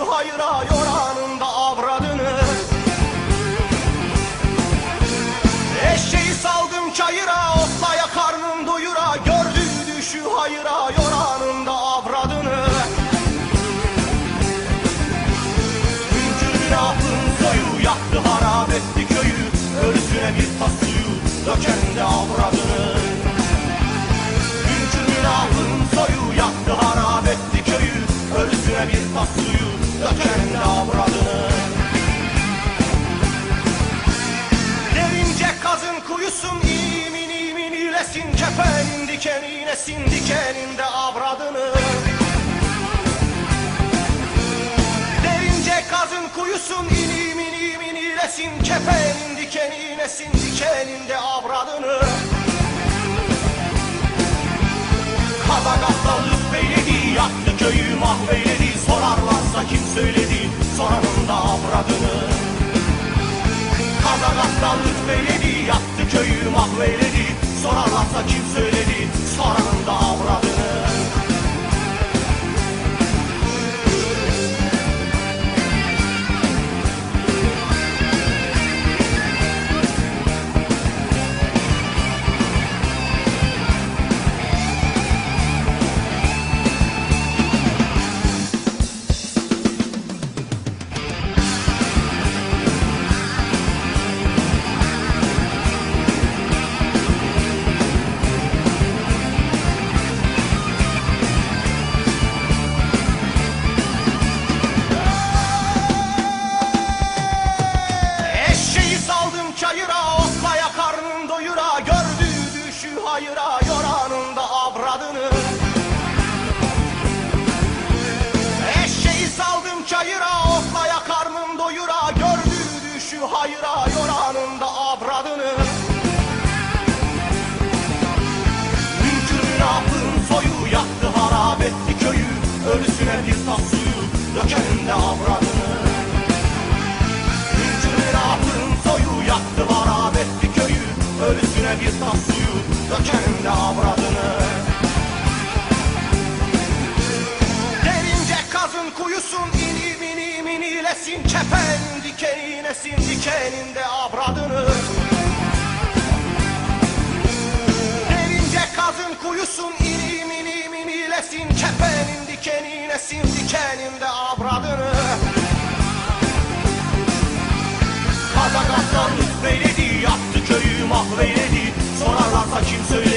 hayra yoranında avradını. Eşeği saldım çayıra otlaya karnım doyura. Gördü düşü hayra yoranında avradını. Hünkürün altın soyu yaktı harap etti köyü. Ölüsüne bir tas suyu döken avradını. Hünkürün altın soyu yaktı harap etti köyü. Ölüsüne bir tas suyu de avradını Derince kazın kuyusun imin imin ilesin Kepenin diken iğnesin dikeninde avradını. Derince kazın kuyusun inim inim inilesin Kepenin diken iğnesin dikeninde avradını. Kazak aptallık beyledi yaktı köyü mahveyledi Sorarlarsa kim düşü hayıra yoranında avradını. Eşeği saldım çayıra otlaya karnım doyura. Gördü düşü hayıra yoranında avradını. Hünkürün altın soyu yaktı harap etti köyü. Ölüsüne bir tas suyu dökenin de avradını de avradını Derince kazın kuyusun inim inim inilesin Kepenin dikeni inesin dikeninde avradını. Derince kazın kuyusun inim inim inilesin Kepenin dikeni inesin dikeninde avradını. Kazak aslanlık beyledi yaktı köyü mahveyledi Sorarlarsa kim söyledi